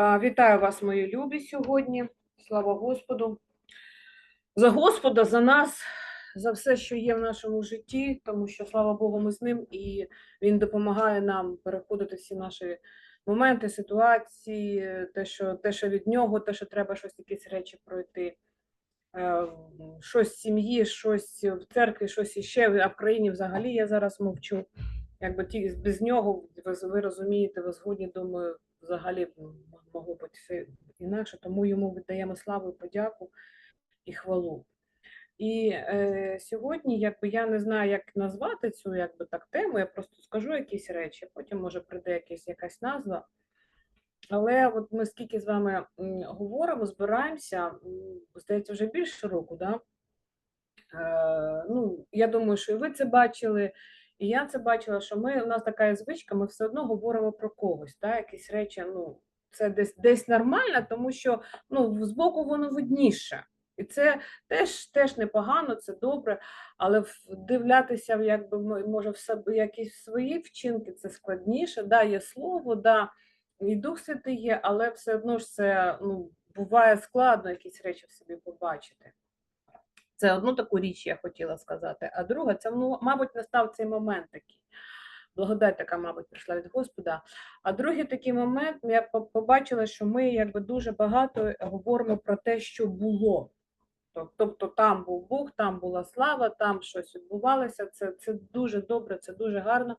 Вітаю вас, мої любі, сьогодні. Слава Господу. За Господа, за нас, за все, що є в нашому житті, тому що, слава Богу, ми з ним, і Він допомагає нам переходити всі наші моменти, ситуації, те, що, те, що від нього, те, що треба щось якісь речі пройти. Е, Щось в сім'ї, щось в церкві, щось іще, а в країні взагалі я зараз мовчу. Якби ті без нього, ви, розумієте, ви згодні, думаю, взагалі могло бути все інакше, тому йому віддаємо славу, подяку і хвалу. І е, сьогодні, якби я не знаю, як назвати цю якби так тему, я просто скажу якісь речі, потім може прийде якась якась назва. Але от ми скільки з вами говоримо, збираємося, здається, вже більше року, да? Е, ну, я думаю, що і ви це бачили, і я це бачила, що ми, у нас така звичка, ми все одно говоримо про когось, да? якісь речі, ну, це десь десь нормально, тому що ну, збоку воно видніше. І це теж, теж непогано, це добре, але вдивлятися, якби, може, в себе якісь свої вчинки, це складніше. Да, є слово, да, і Дух Святий є, але все одно ж це ну, буває складно якісь речі в собі побачити. Це одну таку річ я хотіла сказати. А друга, це, ну, мабуть, настав цей момент такий. Благодать така, мабуть, прийшла від Господа. А другий такий момент, я побачила, що ми якби дуже багато говоримо про те, що було. Тобто там був Бог, там була слава, там щось відбувалося. Це, це дуже добре, це дуже гарно.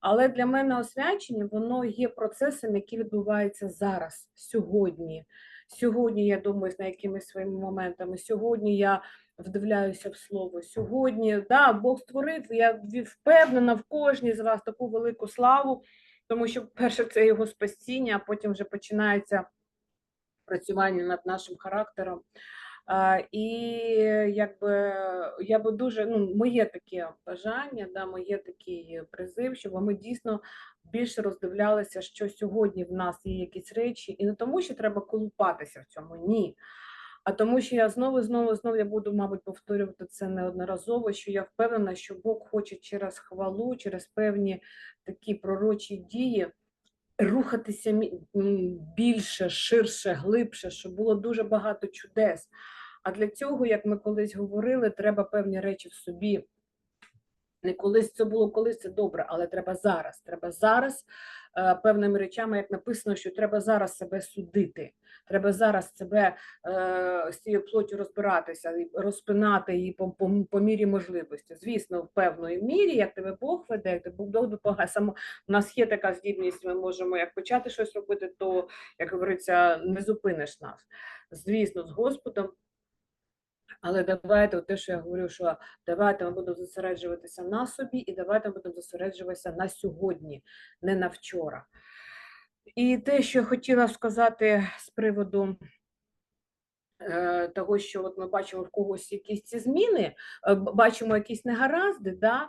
Але для мене освячення воно є процесом, який відбувається зараз, сьогодні. Сьогодні я думаю на якимись своїми моментами. Сьогодні я вдивляюся в слово. Сьогодні да, Бог створив. Я впевнена в кожній з вас таку велику славу, тому що перше це його спасіння, а потім вже починається працювання над нашим характером. А, і якби я би дуже ну, моє таке бажання, да, моє такий призив, щоб ми дійсно більше роздивлялися, що сьогодні в нас є якісь речі, і не тому, що треба колупатися в цьому, ні. А тому, що я знову, знову, знову я буду, мабуть, повторювати це неодноразово, що я впевнена, що Бог хоче через хвалу, через певні такі пророчі дії рухатися більше, ширше, глибше, щоб було дуже багато чудес. А для цього, як ми колись говорили, треба певні речі в собі. Не колись це було, колись це добре, але треба зараз. Треба зараз е, певними речами, як написано, що треба зараз себе судити. Треба зараз себе е, з цією плоттю розбиратися, розпинати її по, по, по мірі можливості. Звісно, в певної мірі, як тебе Бог веде, як тебе Бог допомагає. Само у нас є така здібність, ми можемо як почати щось робити, то, як говориться, не зупиниш нас. Звісно, з Господом. Але давайте, те, що я говорю, що давайте ми будемо зосереджуватися на собі, і давайте ми будемо зосереджуватися на сьогодні, не на вчора. І те, що я хотіла сказати з приводу е, того, що от ми бачимо в когось якісь ці зміни, е, бачимо якісь негаразди, да,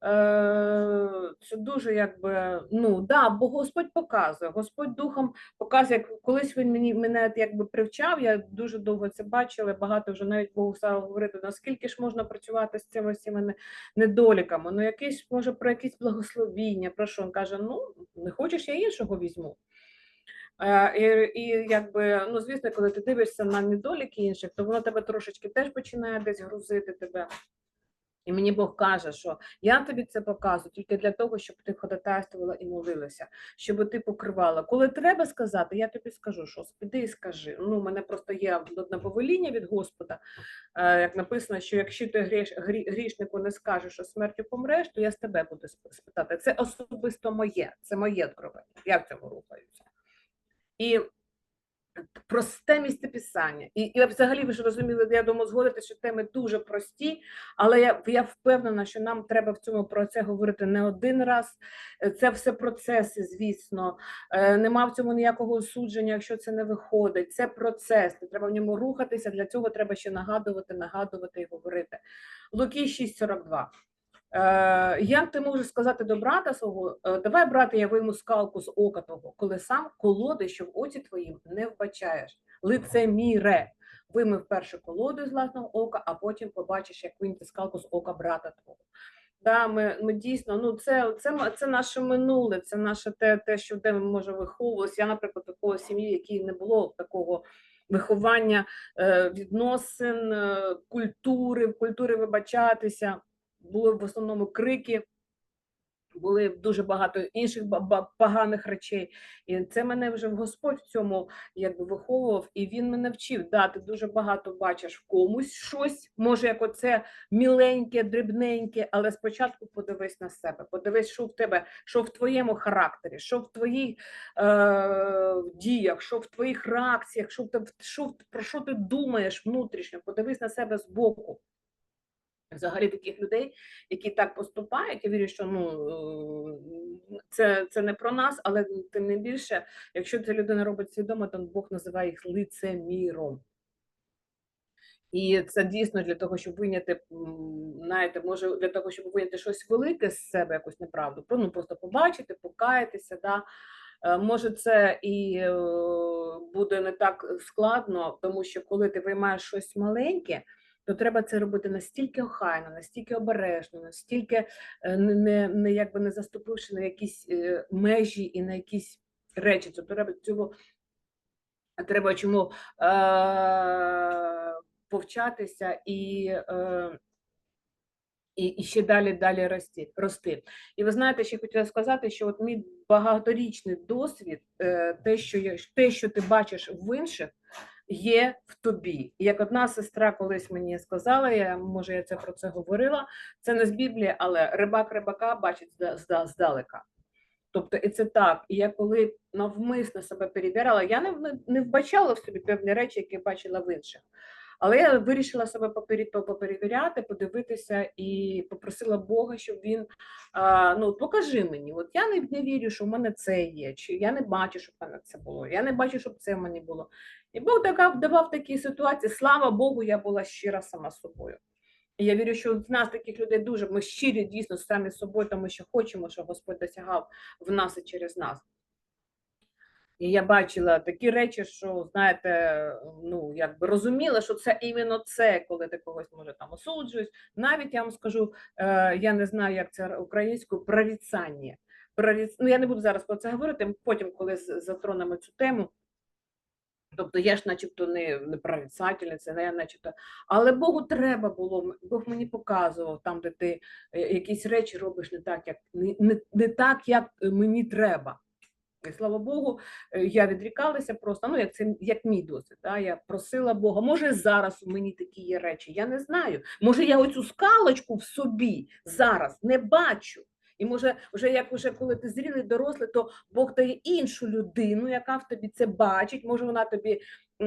це дуже якби, ну, да, бо Господь показує, Господь духом показує, як колись він мені мене якби привчав, я дуже довго це бачила, багато вже навіть Богу стало говорити, наскільки ж можна працювати з цими всіма не- недоліками, ну якийсь, може, про якісь благословіння, про що він каже, ну, не хочеш, я іншого візьму. Е, І, і якби, ну звісно, коли ти дивишся на недоліки інших, то воно тебе трошечки теж починає десь грузити тебе. І мені Бог каже, що я тобі це показую тільки для того, щоб ти ходатайствувала і молилася, щоб ти покривала. Коли треба сказати, я тобі скажу, що піди і скажи. Ну, у мене просто є одне повеління від Господа, е, як написано, що якщо ти гріш, грі- грішнику не скажеш, що смертю помреш, то я з тебе буду спитати. Це особисто моє, це моє откровення. Я в цьому рухаюся. І просте місце писання. І, і взагалі ви ж розуміли, я думаю, згодити, що теми дуже прості, але я, я впевнена, що нам треба в цьому про це говорити не один раз. Це все процеси, звісно. Е, Нема в цьому ніякого осудження, якщо це не виходить. Це процес. Треба в ньому рухатися. Для цього треба ще нагадувати, нагадувати і говорити. Луки 6,42. Е, як ти можеш сказати до брата свого, е, давай, брате, я вийму скалку з ока того, коли сам колоди, що в оці твоїм не вбачаєш. Лицеміре. Вимив першу колоду з власного ока, а потім побачиш, як вийняти скалку з ока брата твого. Да, ми, ми дійсно, ну це, це, це наше минуле, це наше те, те, що де ми може виховувалися. Я, наприклад, такого сім'ї, якій не було такого виховання е, відносин, культури, культури вибачатися. Були в основному крики, були дуже багато інших поганих речей. І це мене вже Господь в цьому якби виховував, і він мене вчив. Да, ти дуже багато бачиш в комусь щось, може, як оце міленьке, дрібненьке, але спочатку подивись на себе, подивись, що в тебе, що в твоєму характері, що в твоїх е, діях, що в твоїх реакціях, що в що, про що ти думаєш внутрішньо, подивись на себе збоку. Взагалі таких людей, які так поступають, я вірю, що ну це, це не про нас, але тим не більше, якщо ця людина робить свідомо, то Бог називає їх лицеміром. І це дійсно для того, щоб виняти, знаєте, може для того, щоб виняти щось велике з себе, якусь неправду, ну просто побачити, покаятися. Да? Е, Може, це і е, буде не так складно, тому що коли ти виймаєш щось маленьке, то треба це робити настільки охайно, настільки обережно, настільки е, не, не, не якби не заступивши на якісь е, межі і на якісь речі. Тобто треба цього треба чому е, повчатися і, е, і, і ще далі далі рости, рости. І ви знаєте, ще хотіла сказати, що от мій багаторічний досвід, е, те, що те, що ти бачиш в інших, є в тобі. І Як одна сестра колись мені сказала, я може я це про це говорила. Це не з Біблії, але рибак рибака бачить зда- зда- здалека. Тобто, і це так. І я коли навмисно себе перевіряла, я не, не вбачала в собі певні речі, які бачила в інших. Але я вирішила себе попері- по- поперевіряти, подивитися і попросила Бога, щоб він а, ну покажи мені. От я не, не вірю, що в мене це є, чи я не бачу, щоб в мене це було. Я не бачу, щоб це в мене було. І Бог така давав такі ситуації. Слава Богу, я була щира сама собою. І я вірю, що в нас таких людей дуже ми щирі дійсно самі з собою, тому що хочемо, щоб Господь досягав в нас і через нас. І я бачила такі речі, що, знаєте, ну, якби розуміла, що це іменно це, коли ти когось може там осуджуєш. Навіть я вам скажу, е, я не знаю, як це українською, прорицання. Проріц... Ну, я не буду зараз про це говорити, потім, коли затронемо цю тему. Тобто я ж начебто не, не прорицательниця, не я начебто. Але Богу треба було, Бог мені показував там, де ти е, якісь речі робиш не так, як не, не, не так, як е, мені треба. І слава Богу, е, я відрікалася просто, ну як це як мій досвід. Да? Я просила Бога, може зараз у мені такі є речі, я не знаю. Може, я оцю скалочку в собі зараз не бачу. І може, вже як уже коли ти зрілий дорослий, то Бог дає іншу людину, яка в тобі це бачить. Може, вона тобі е,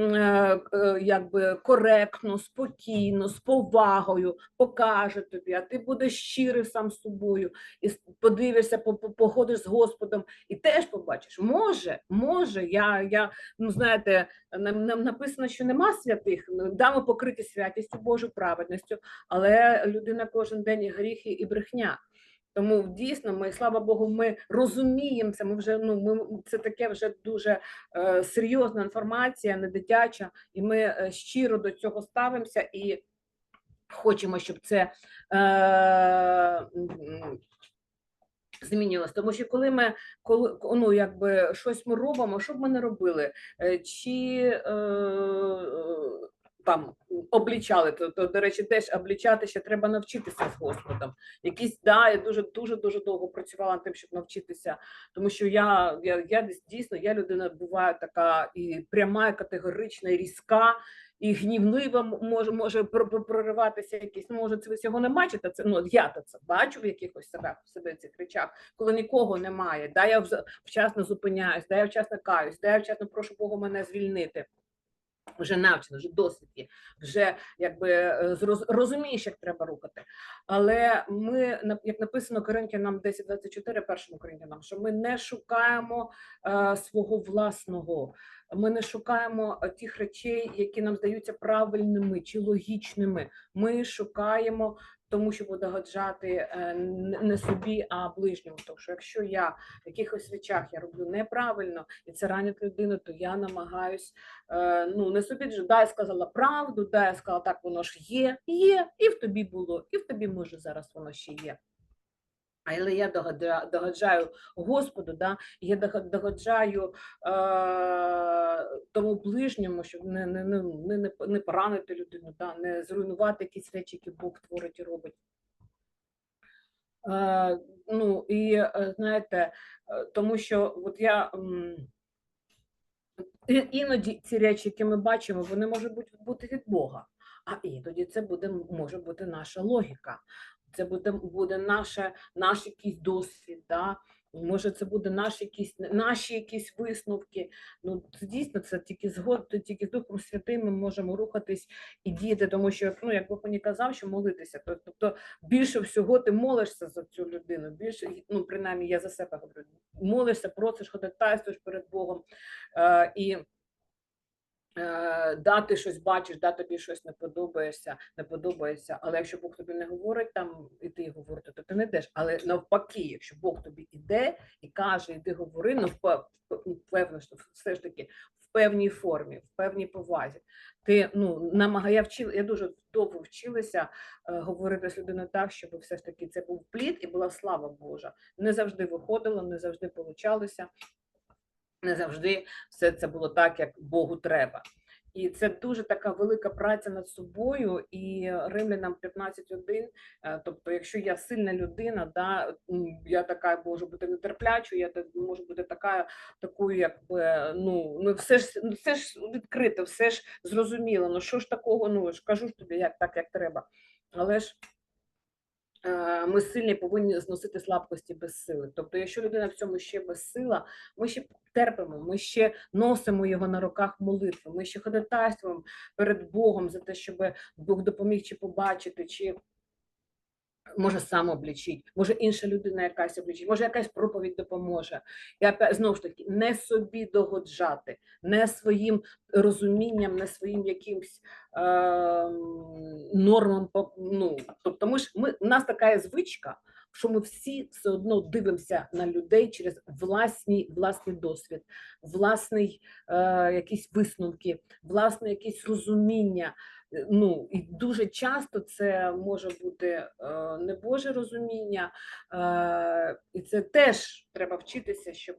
е, якби коректно, спокійно, з повагою покаже тобі, а ти будеш щирий сам з собою і подивишся, по- по- походиш з Господом і теж побачиш. Може, може, я, я ну знаєте, нам, нам написано, що нема святих, ну, да, ми покриті святістю Божою праведністю, але людина кожен день і гріх і- і брехня. Тому дійсно, ми, слава Богу, ми розуміємо це. Ми вже ну ми це таке вже дуже е, серйозна інформація, не дитяча, і ми е, щиро до цього ставимося і хочемо, щоб це е, м, змінювалося. Тому що коли ми коли ну, якби щось ми робимо, що б ми не робили, Е, чи е, там облічали, то, то до речі, теж облічати ще треба навчитися з Господом. Якісь да, я дуже дуже дуже довго працювала над тим, щоб навчитися, тому що я, я, я дійсно я людина буває така і пряма, і категорична, і різка. І гнівлива може може пр- пр- прориватися якісь. Ну, може, це ви цього не бачите. Це ну я то це бачу в якихось себе в себе цих речах, коли нікого немає. Да, я вчасно зупиняюсь, да, я вчасно каюсь, да, я вчасно прошу Бога мене звільнити. Вже навчено, вже досвід є, вже якби е, розумієш, як треба рухати. Але ми, як написано Коринтянам 10.24, першому Коринтянам, що ми не шукаємо е, свого власного, ми не шукаємо е, тих речей, які нам здаються правильними чи логічними. Ми шукаємо тому, щоб догоджати е, не собі, а ближньому. Тому що якщо я в якихось речах я роблю неправильно і це ранить людину, то я намагаюсь е, ну не собі да, я сказала правду, да, я сказала, так воно ж є, є, і в тобі було, і в тобі може зараз воно ще є. Але я догоджаю Господу, да, я дого- догоджаю е, тому ближньому, щоб не, не, не, не, поранити людину, да, не зруйнувати якісь речі, які Бог творить і робить. Е, ну і е, знаєте, е, тому що от я іноді ці речі, які ми бачимо, вони можуть бути від Бога. А іноді це буде може бути наша логіка. Це буде, буде наше, наш якийсь досвід. Да? Може, це буде наш якісь, наші якісь висновки. Ну, це дійсно це тільки згод, тільки з Духом Святим ми можемо рухатись і діяти, тому що, ну, як мені казав, що молитися. То- Тобто більше всього ти молишся за цю людину. Більше, ну, принаймні, я за себе говорю. Молишся, просиш, ходатайствуєш перед Богом. Е, і да, ти щось бачиш, да, тобі щось не подобається, не подобається. Але якщо Бог тобі не говорить там іди говорити, то ти не йдеш. Але навпаки, якщо Бог тобі іде і каже, іди говори, ну впе- впе- що все ж таки в певній формі, в певній повазі. Ти ну намагає вчила, я дуже довго вчилася е, говорити з людиною так, щоб все ж таки це був плід і була слава Божа. Не завжди виходило, не завжди получалося не завжди все це було так, як Богу треба. І це дуже така велика праця над собою, і римлянам 15.1, е, тобто, якщо я сильна людина, да, я така можу бути нетерплячою, я можу бути така, такою, якби ну, ну все ж ну, все ж відкрито, все ж зрозуміло. Ну що ж такого? Ну ж кажу ж тобі, як так, як треба. Але ж ми сильні повинні зносити слабкості без сили. Тобто, якщо людина в цьому ще без сила, ми ще терпимо, ми ще носимо його на руках молитви, ми ще ходатайствуємо перед Богом за те, щоб Бог допоміг чи побачити, чи може сам облічить, може інша людина якась облічить, може якась проповідь допоможе. Опять, знову ж таки, не собі догоджати, не своїм розумінням, не своїм якимсь е, нормам. Ну, тобто ми ж ми, у нас така є звичка, що ми всі все одно дивимося на людей через власні, власний досвід, власний е, якісь висновки, власне якесь розуміння. Е, Ну і дуже часто це може бути е, не розуміння, е, і це теж треба вчитися, щоб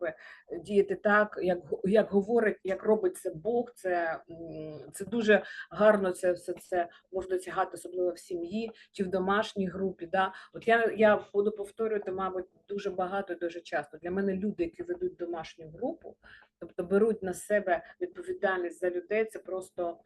діяти так, як, як говорить, як робить це Бог. Це, це дуже гарно. Це все це можна досягати, особливо в сім'ї чи в домашній групі. Да? От я, я буду повторювати, мабуть, дуже багато дуже часто. Для мене люди, які ведуть домашню групу, тобто беруть на себе відповідальність за людей, це просто.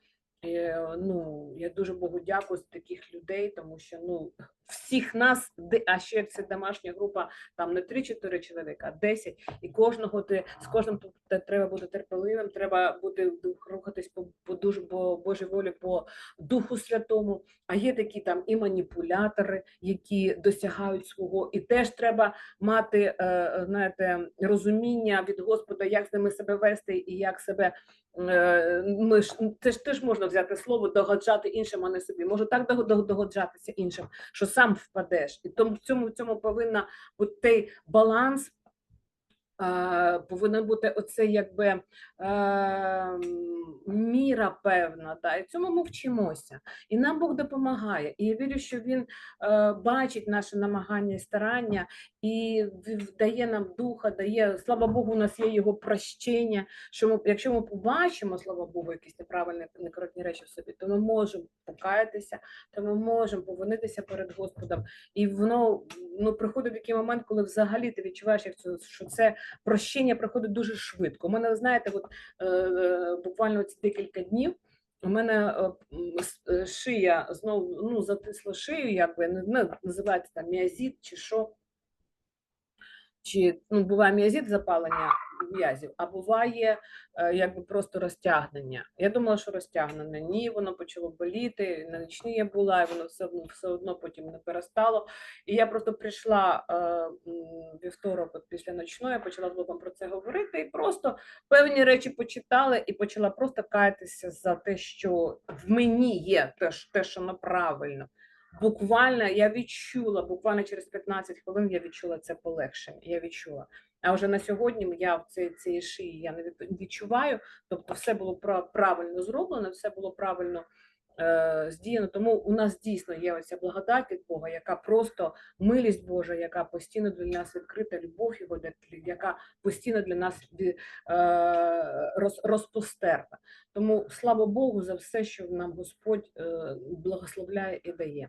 Е, Ну, я дуже Богу дякую за таких людей, тому що ну всіх нас, а ще як це домашня група, там не 3-4 чоловіка, а 10, і кожного ти з кожним треба бути терпеливим, треба бути рухатись по, по дуже по Божій волі, по Духу Святому. А є такі там і маніпулятори, які досягають свого, і теж треба мати е, е, знаєте, розуміння від Господа, як з ними себе вести і як себе. Ми ж це ж теж можна взяти слово догоджати іншим, а не собі. Може так дого- дого- догоджатися іншим, що сам впадеш. І тому в цьому в цьому повинна бути баланс. Е, Повинна бути оце якби е, міра певна, да, і цьому ми вчимося. І нам Бог допомагає. І я вірю, що Він е, бачить наше намагання і старання і дає нам духа, дає, слава Богу, у нас є його прощення. Що ми, якщо ми побачимо, слава Богу, якісь неправильні некоректні речі в собі, то ми можемо покаятися, то ми можемо повинитися перед Господом. І воно ну, приходить такий момент, коли взагалі ти відчуваєш, що це прощення приходить дуже швидко. У мене, знаєте, от, е, буквально ці декілька днів. У мене е, е, шия знову ну, затисла шию, якби не не називається там міазіт чи що. Чи ну, буває міазіт запалення м'язів, а буває е, якби просто розтягнення. Я думала, що розтягнення. Ні, воно почало боліти. На нічній я була, і воно все все одно потім не перестало. І я просто прийшла е, вівторок, от після ночної, почала з Богом про це говорити, і просто певні речі почитала і почала просто каятися за те, що в мені є те, те що неправильно. Буквально я відчула, буквально через 15 хвилин я відчула це полегшення. Я відчула. А вже на сьогодні я в цій, цій шиї я не від- відчуваю. Тобто, все було пра- правильно зроблено, все було правильно здіяно. Тому у нас дійсно є оця благодать від Бога, яка просто милість Божа, яка постійно для нас відкрита, любов Його, яка постійно для нас е, роз- розпостерта. Тому слава Богу за все, що нам Господь е, благословляє і дає.